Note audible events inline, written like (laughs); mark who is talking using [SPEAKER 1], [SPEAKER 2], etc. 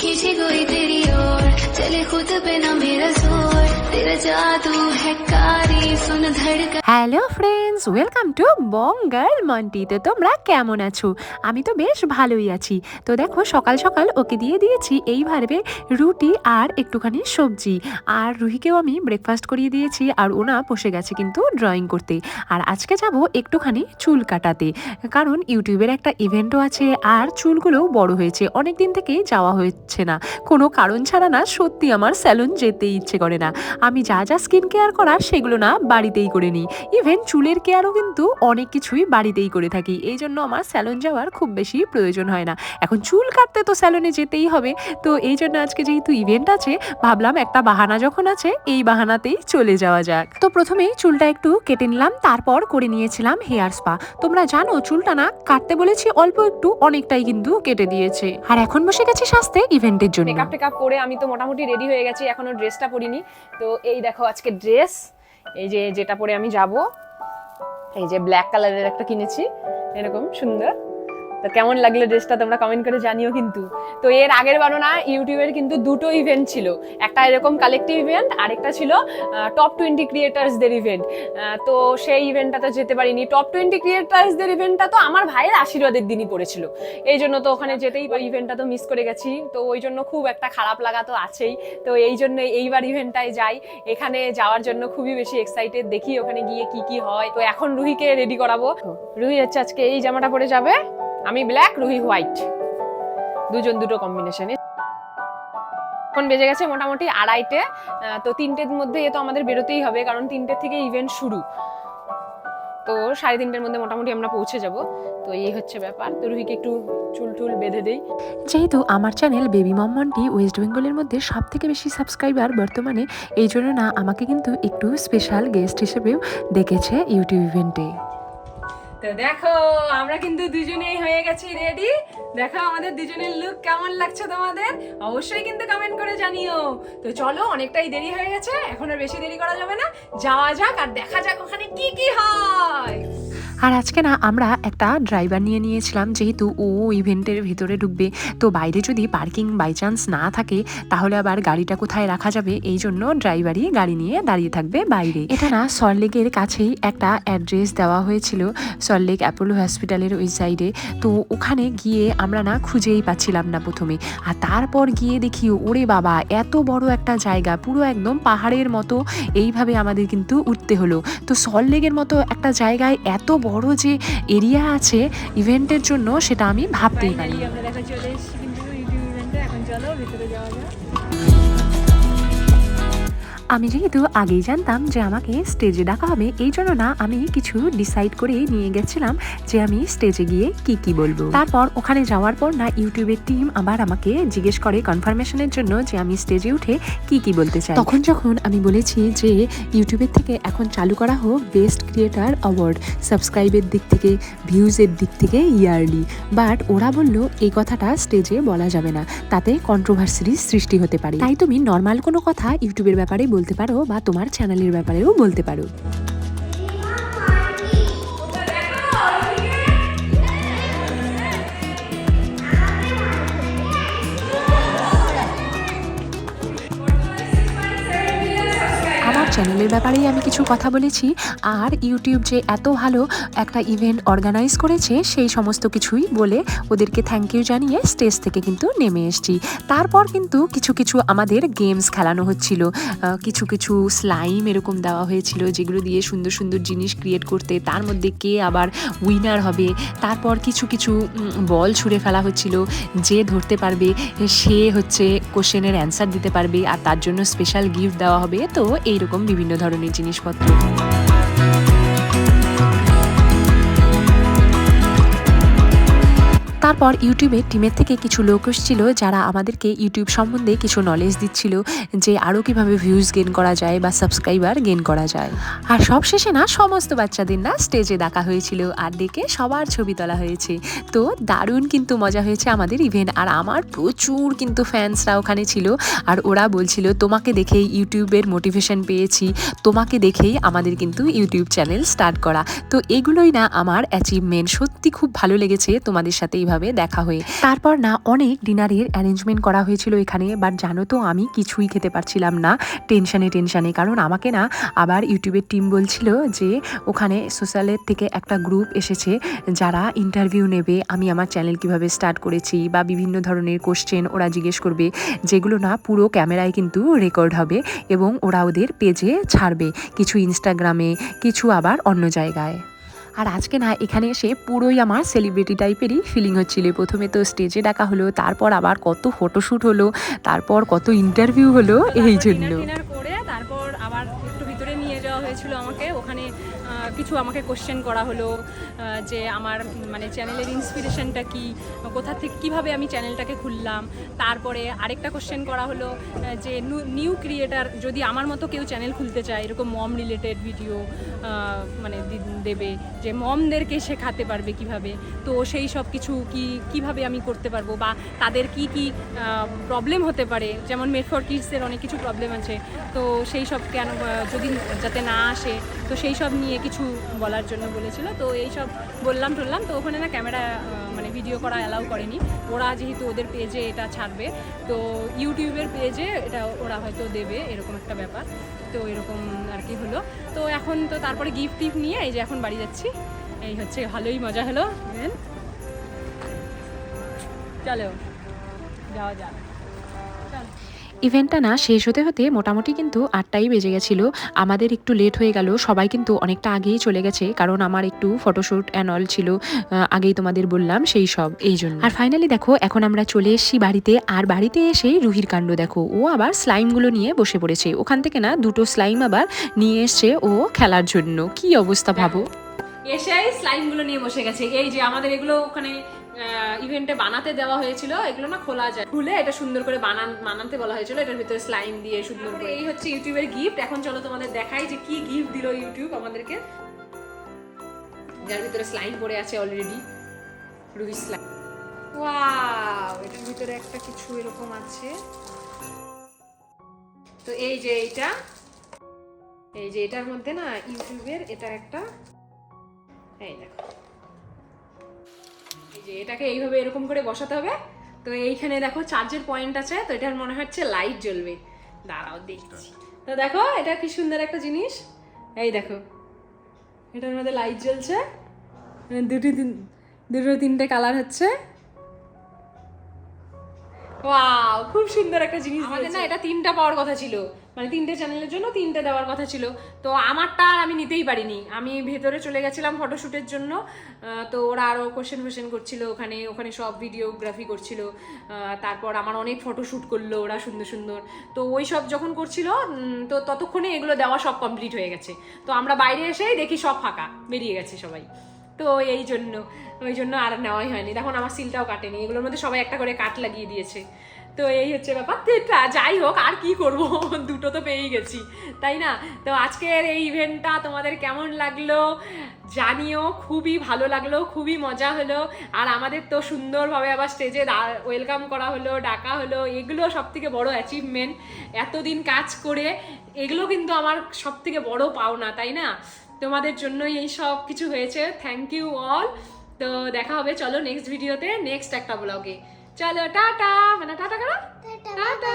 [SPEAKER 1] खींची कोई तेरी ओर। चले खुद पे ना मेरा ज़ोर। तेरा जादू है कारी।
[SPEAKER 2] Hello friends welcome to Bangal Monty তো তোমরা কেমন আছো? আমি তো বেশ ভালোই আছি। তো দেখো, সকাল সকাল ওকে দিয়ে দিয়েছি এইভাবে রুটি আর একটুখানি সবজি। আর রুহিকেও আমি ব্রেকফাস্ট করিয়ে দিয়েছি আর ওনা বসে গেছে কিন্তু ড্রয়িং করতে। আর আজকে যাব একটুখানি চুল কাটাতে। কারণ ইউটিউবের একটা ইভেন্টও আছে আর চুলগুলোও বড় হয়েছে। অনেক দিন থেকেই যাওয়া হচ্ছে না। কোনো কারণ ছাড়া না সত্যি আমার স্যালুন যেতে ইচ্ছে করে না। আমি যা যা স্কিন কেয়ার করার সেগুলো না বাড়িতেই করে নিই। ইভেন চুলের কেয়ারও কিন্তু অনেক কিছুই বাড়িতেই করে থাকি। এই জন্য আমার স্যালন যাওয়ার খুব বেশি প্রয়োজন হয় না। এখন চুল কাটতে তো স্যালনে যেতেই হবে। তো এই জন্য আজকে যেহেতু ইভেন্ট আছে, ভাবলাম একটা বাহানা যখন আছে, এই বাহানাতেই চলে যাওয়া যাক। তো প্রথমেই চুলটা একটু কেটে নিলাম, তারপর করে নিয়েছিলাম হেয়ার স্পা তোমরা জানো, চুলটা না কাটতে বলেছি, অল্প একটু অনেকটাই কিন্তু কেটে দিয়েছে। আর এখন বসে গেছি সাজতে ইভেন্টের জন্য।
[SPEAKER 3] মেকআপ টেকআপ করে আমি তো মোটামুটি রেডি হয়ে গেছি, এখনও ড্রেসটা পরিনি। তো এই দেখো আজকে ড্রেস এই যে যেটা পরে আমি যাব এই যে ব্ল্যাক কালারের একটা কিনেছি এরকম সুন্দর। তো কেমন লাগল ড্রেসটা তোমরা কমেন্ট করে জানিও কিন্তু। তো এর আগের বারও না, ইউটিউবের কিন্তু দুটো ইভেন্ট ছিল। একটা এরকম কালেক্টিভ ইভেন্ট আরেকটা ছিল টপ টোয়েন্টি ক্রিয়েটার্সদের ইভেন্ট তো সেই ইভেন্টটা তো যেতে পারিনি। টপ টোয়েন্টি ক্রিয়েটার্সদের ইভেন্টটা তো আমার ভাইয়ের আশীর্বাদের দিনই পড়েছিল। এই জন্য তো ওখানে যেতেই ওই ইভেন্টটা তো মিস করে গেছি। তো ওই জন্য খুব একটা খারাপ লাগা তো আছেই। তো এই জন্য এইবার ইভেন্টটায় যাই। এখানে যাওয়ার জন্য খুবই বেশি এক্সাইটেড দেখি ওখানে গিয়ে কি কি হয়। তো এখন রুহিকে রেডি করাবো। রুহি হচ্ছে আজকে এই জামাটা পরে যাবে? আমি ব্ল্যাক রুহি হোয়াইট দুজন দুটো কম্বিনেশনে এখন বেজে গেছে মোটামুটি আড়াইটে তো তিনটের মধ্যে এ তো আমাদের বেরোতেই হবে, কারণ তিনটের থেকে ইভেন্ট শুরু। তো সাড়ে তিনটের মধ্যে মোটামুটি আমরা পৌঁছে যাব। তো এই হচ্ছে ব্যাপার। তো রুহিকে একটু চুল টুল বেঁধে দেই।
[SPEAKER 2] যেহেতু আমার চ্যানেল বেবি মম্মনটি ওয়েস্ট বেঙ্গলের মধ্যে সব থেকে বেশি সাবস্ক্রাইবার বর্তমানে, এই জন্য না আমাকে কিন্তু একটু স্পেশাল গেস্ট হিসেবেও দেখেছে ইউটিউব ইভেন্টে
[SPEAKER 3] তো দেখো, আমরা কিন্তু দুজনেই হয়ে গেছি রেডি দেখো আমাদের দুজনের লুক কেমন লাগছে তোমাদের? অবশ্যই কিন্তু কমেন্ট করে জানিও। তো চলো, অনেকটাই দেরি হয়ে গেছে, এখন আর বেশি দেরি করা যাবে না। যাওয়া যাক আর দেখা যাক ওখানে কি কি হয়।
[SPEAKER 2] আর আজকে না আমরা একটা ড্রাইভার নিয়ে নিয়েছিলাম, যেহেতু ও ইভেন্টের ভিতরে ঢুকবে। তো বাইরে যদি পার্কিং বাই চান্স না থাকে, তাহলে আবার গাড়িটা কোথায় রাখা যাবে? এই জন্য ড্রাইভারই গাড়ি নিয়ে দাঁড়িয়ে থাকবে বাইরে। এটা না সল্টলেকের কাছেই একটা অ্যাড্রেস দেওয়া হয়েছিল সল্টলেক অ্যাপোলো হসপিটালের ওই সাইডে তো ওখানে গিয়ে আমরা না খুঁজেই পাচ্ছিলাম না প্রথমে। আর তারপর গিয়ে দেখি, ওরে বাবা, এত বড় একটা জায়গা, পুরো একদম পাহাড়ের মতো। এইভাবে আমাদের কিন্তু উঠতে হলো। তো সল্টলেকের মতো একটা জায়গায় এত বড় যে এরিয়া আছে ইভেন্টের জন্য, সেটা আমি ভাবতেই পারি
[SPEAKER 3] চলে এসেছি কিন্তু এখন চলো, ভিতরে যাওয়া যাক।
[SPEAKER 2] আমি যেহেতু আগেই জানতাম যে আমাকে স্টেজে ডাকা হবে এই জন্য না আমি কিছু ডিসাইড করে নিয়ে গেছিলাম যে আমি স্টেজে গিয়ে কি কি বলব। তারপর ওখানে যাওয়ার পর না ইউটিউবের টিম আবার আমাকে জিজ্ঞেস করে কনফার্মেশনের জন্য যে আমি স্টেজে উঠে কি কি বলতে চাই। তখন যখন আমি বলেছি যে ইউটিউবের থেকে এখন চালু করা হোক বেস্ট ক্রিয়েটার অ্যাওয়ার্ড সাবস্ক্রাইবের দিক থেকে ভিউজের দিক থেকে ইয়ারলি বাট ওরা বলল এই কথাটা স্টেজে বলা যাবে না। তাতে কন্ট্রোভার্সির সৃষ্টি হতে পারে। তাই তুমি নর্মাল কোনো কথা ইউটিউবের ব্যাপারে বলতে পারো বা তোমার চ্যানেলের ব্যাপারেও বলতে পারো। চ্যানেলের ব্যাপারেই আমি কিছু কথা বলেছি। আর ইউটিউব যে এত ভালো একটা ইভেন্ট অর্গানাইজ করেছে, সেই সমস্ত কিছুই বলে ওদেরকে থ্যাংক ইউ জানিয়ে স্টেজ থেকে কিন্তু নেমে এসেছি। তারপর কিন্তু কিছু কিছু আমাদের গেমস খেলানো হচ্ছিল। কিছু কিছু স্লাইম এরকম দেওয়া হয়েছিল, যেগুলো দিয়ে সুন্দর সুন্দর জিনিস ক্রিয়েট করতে, তার মধ্যে কে আবার উইনার হবে। তারপর কিছু কিছু বল ছুঁড়ে ফেলা হচ্ছিল। যে ধরতে পারবে, সে হচ্ছে কোশ্চেনের অ্যান্সার দিতে পারবে, আর তার জন্য স্পেশাল গিফট দেওয়া হবে। তো এইরকম বিভিন্ন ধরনের জিনিসপত্র। তারপর ইউটিউবের টিমের থেকে কিছু লোক এসেছিল যারা আমাদেরকে ইউটিউব সম্বন্ধে কিছু নলেজ দিচ্ছিল যে আরও কীভাবে ভিউজ গেন করা যায় বা সাবস্ক্রাইবার গেন করা যায়। আর সব শেষে না, সমস্ত বাচ্চাদের না স্টেজে ডাকা হয়েছিল আর ডেকে সবার ছবি তোলা হয়েছে। তো দারুণ কিন্তু মজা হয়েছে আমাদের ইভেন্ট আর আমার প্রচুর কিন্তু ফ্যান্সরা ওখানে ছিল আর ওরা বলছিল, তোমাকে দেখেই ইউটিউবের মোটিভেশন পেয়েছি, তোমাকে দেখেই আমাদের কিন্তু ইউটিউব চ্যানেল স্টার্ট করা। তো এগুলোই না আমার অ্যাচিভমেন্ট সত্যি খুব ভালো লেগেছে তোমাদের সাথে এইভাবে ভালোভাবে দেখা হয়ে। তারপর না, অনেক ডিনারের অ্যারেঞ্জমেন্ট করা হয়েছিল এখানে বাট জানো তো আমি কিছুই খেতে পারছিলাম না টেনশানে টেনশানে কারণ আমাকে না আবার ইউটিউবের টিম বলছিল যে, ওখানে সোশ্যালের থেকে একটা গ্রুপ এসেছে, যারা ইন্টারভিউ নেবে, আমি আমার চ্যানেল কীভাবে স্টার্ট করেছি, বা বিভিন্ন ধরনের কোশ্চেন ওরা জিজ্ঞেস করবে, যেগুলো না পুরো ক্যামেরায় কিন্তু রেকর্ড হবে, এবং ওরা ওদের পেজে ছাড়বে, কিছু ইনস্টাগ্রামে কিছু আবার অন্য জায়গায়। আর আজকে না এখানে এসে পুরোই আমার সেলিব্রিটি টাইপেরই ফিলিং হচ্ছিল। প্রথমে তো স্টেজে ডাকা হলো তারপর আবার কত ফটোশ্যুট হলো তারপর কত ইন্টারভিউ হলো এই জন্য।
[SPEAKER 3] তারপর আবার একটু ভিতরে নিয়ে যাওয়া হয়েছিল আমাকে। ওখানে কিছু আমাকে কোশ্চেন করা হলো। যে আমার মানে চ্যানেলের ইন্সপিরেশনটা কি, কোথা থেকে, কীভাবে আমি চ্যানেলটাকে খুললাম, তারপরে আরেকটা কোশ্চেন করা হলো যে নিউ ক্রিয়েটার যদি আমার মতো কেউ চ্যানেল খুলতে চায়, এরকম মম রিলেটেড ভিডিও মানে দেবে, যে মমদেরকে শেখাতে পারবে কীভাবে, তো সেই সব কিছু কি, কীভাবে আমি করতে পারব বা তাদের কি কি প্রবলেম হতে পারে, যেমন মেড কিডসের অনেক কিছু প্রবলেম আছে, তো সেই সব কেন যদি যাতে না আসে, তো সেই সব নিয়ে কিছু বলার জন্য বলেছিল, তো এই সব বললাম টললাম, তো ওখানে না ক্যামেরা মানে ভিডিও করা অ্যালাউ করেনি। ওরা যেহেতু ওদের পেজে এটা ছাড়বে, তো ইউটিউবের পেজে এটা ওরা হয়তো দেবে, এরকম একটা ব্যাপার। তো এরকম আর কি হলো। তো এখন তো তারপরে গিফট টিফট নিয়ে এই যে এখন বাড়ি যাচ্ছি। এই হচ্ছে ভালোই মজা হলো। বুঝলেন? চলো, যাওয়া যাক।
[SPEAKER 2] ইভেন্টটা না শেষ হতে হতে মোটামুটি কিন্তু আটটাই বেজে গেছিল। আমাদের একটু লেট হয়ে গেল। সবাই কিন্তু অনেকটা আগেই চলে গেছে, কারণ আমার একটু ফটোশ্যুট অ্যান্ড অল ছিল আগেই তোমাদের বললাম সেই সব, এই জন্য। আর ফাইনালি দেখো, এখন আমরা চলে এসেছি বাড়িতে, আর বাড়িতে এসেই রুহির কাণ্ড দেখো। ও আবার স্লাইমগুলো নিয়ে বসে পড়েছে। ওখান থেকে না দুটো স্লাইম আবার নিয়ে এসছে ও খেলার জন্য। কি অবস্থা ভাবো?
[SPEAKER 3] এসেই স্লাইমগুলো নিয়ে বসে গেছে। এই যে আমাদের এগুলো ওখানে ইভেন্টে বানাতে দেওয়া হয়েছিল এগুলো না খোলা যায়। খুলে এটা সুন্দর করে বানান বানাতে বলা হয়েছিল এটার ভিতরে স্লাইম দিয়ে সুন্দর করে। এই হচ্ছে ইউটিউবের গিফট এখন চলো তোমাদের দেখাই যে কি গিফট দিল ইউটিউব আমাদেরকে। যার ভিতরে স্লাইম পড়ে আছে অলরেডি রুহি স্লাইম ওয়াও এটার ভিতরে একটা কিছু এরকম আছে। তো এই যে এইটা এই যে এটার মধ্যে না ইউটিউবের এটা একটা এই দেখো। যে এটাকে এইভাবে এরকম করে বসাতে হবে। তো এইখানে দেখো চার্জের পয়েন্ট আছে তো এটার মনে হচ্ছে লাইট জ্বলবে। দাঁড়াও দেখছি। তো দেখো এটা কি সুন্দর একটা জিনিস। এই দেখো এটার মধ্যে লাইট জ্বলছে। মানে দুটি তিন- দুটো তিনটে কালার হচ্ছে। ওয়াও খুব সুন্দর একটা জিনিস আমাদের না এটা তিনটা পাওয়ার কথা ছিল। মানে তিনটে চ্যানেলের জন্য তিনটে দেওয়ার কথা ছিল। তো আমারটা আর আমি নিতেই পারিনি। আমি ভেতরে চলে গেছিলাম ফটোশ্যুটের জন্য। তো ওরা আরও কোশ্চেন ফোশ্চেন করছিল। ওখানে ওখানে সব ভিডিওগ্রাফি করছিল। তারপর আমার অনেক ফটোশ্যুট করল ওরা সুন্দর সুন্দর। তো ওই সব যখন করছিল তো ততক্ষণে এগুলো দেওয়া সব কমপ্লিট হয়ে গেছে। তো আমরা বাইরে এসেই দেখি সব ফাঁকা, বেরিয়ে গেছে সবাই। তো এই জন্য, ওই জন্য আর নেওয়াই হয়নি। দেখুন, আমার সিলটাও কাটেনি। এগুলোর মধ্যে সবাই একটা করে কাট লাগিয়ে দিয়েছে। তো এই হচ্ছে ব্যাপার। যাই হোক, আর কি করব? (laughs) দুটো তো পেয়েই গেছি, তাই না? তো আজকের এই ইভেন্টটা তোমাদের কেমন লাগল জানিও, খুবই ভালো লাগল, খুবই মজা হলো। আর আমাদের তো সুন্দরভাবে আবার স্টেজে ওয়েলকাম করা হলো, ডাকা হলো, এগুলো সব থেকে বড়ো অ্যাচিভমেন্ট এতদিন কাজ করে, এগুলো কিন্তু আমার সব থেকে বড়ো পাওনা, তাই না? তোমাদের জন্যই এই সব কিছু হয়েছে। থ্যাংক ইউ অল তো দেখা হবে, চলো নেক্সট ভিডিওতে নেক্সট একটা ব্লগে চলো টাটা মানে টাটা করো টাটা